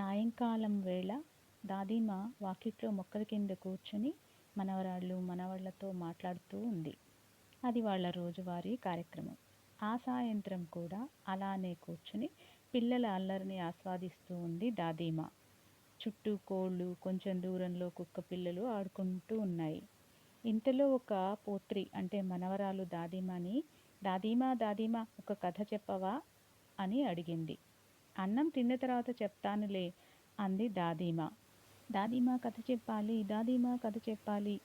సాయంకాలం వేళ దాదీమ వాకిట్లో మొక్కల కింద కూర్చుని మనవరాళ్ళు మనవళ్ళతో మాట్లాడుతూ ఉంది. అది వాళ్ళ రోజువారీ కార్యక్రమం. ఆ సాయంత్రం కూడా అలానే కూర్చుని పిల్లల అల్లరిని ఆస్వాదిస్తూ ఉంది దాదీమ. చుట్టూ కోళ్ళు కొంచెం దూరంలో కుక్క పిల్లలు ఆడుకుంటూ ఉన్నాయి. ఇంతలో ఒక పోత్రి అంటే మనవరాలు దాదీమని దాదీమా దాదీమా ఒక కథ చెప్పవా? అని అడిగింది. అన్నం తిన్న తర్వాత చెప్తానులే అంది దాదీమా. దాదీమా కథ చెప్పాలి దాదీమా కథ చెప్పాలి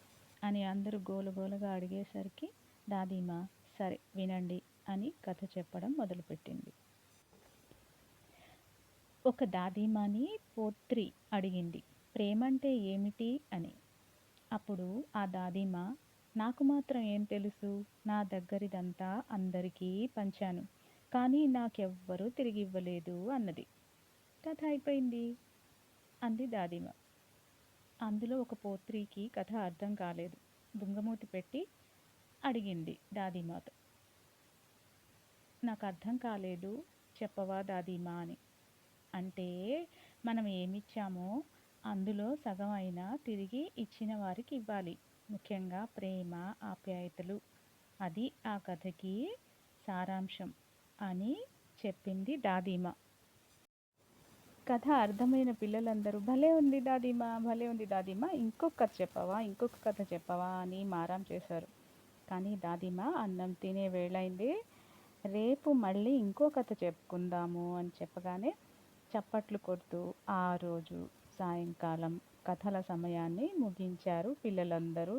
అని అందరూ గోలగోలగా అడిగేసరికి దాదీమా సరే వినండి అని కథ చెప్పడం మొదలుపెట్టింది. ఒక దాదీమాని పోత్రి అడిగింది ప్రేమంటే ఏమిటి? అని. అప్పుడు ఆ దాదీమా నాకు మాత్రం ఏం తెలుసు నా దగ్గరిదంతా అందరికీ పంచాను. కానీ నాకెవ్వరూ తిరిగి ఇవ్వలేదు అన్నది. కథ అయిపోయింది. అంది దాదీమ. అందులో ఒక పోత్రికి కథ అర్థం కాలేదు. బుంగమూతి పెట్టి అడిగింది దాదీమాతో. నాకు అర్థం కాలేదు చెప్పవా దాదీమా అని. అంటే మనం ఏమిచ్చామో అందులో సగం అయినా తిరిగి ఇచ్చిన వారికి ఇవ్వాలి. ముఖ్యంగా ప్రేమ ఆప్యాయతలు. అది ఆ కథకి సారాంశం. అని చెప్పింది దాదీమా. కథ అర్థమైన పిల్లలందరూ భలే ఉంది దాదీమా భలే ఉంది దాదీమా ఇంకొక కథ చెప్పవా ఇంకొక కథ చెప్పవా అని మారం చేశారు. కానీ దాదీమా అన్నం తినే వేళైంది. రేపు మళ్ళీ ఇంకో కథ చెప్పుకుందాము అని చెప్పగానే చప్పట్లు కొడుతూ ఆ రోజు సాయంకాలం కథల సమయాన్ని ముగించారు పిల్లలందరూ.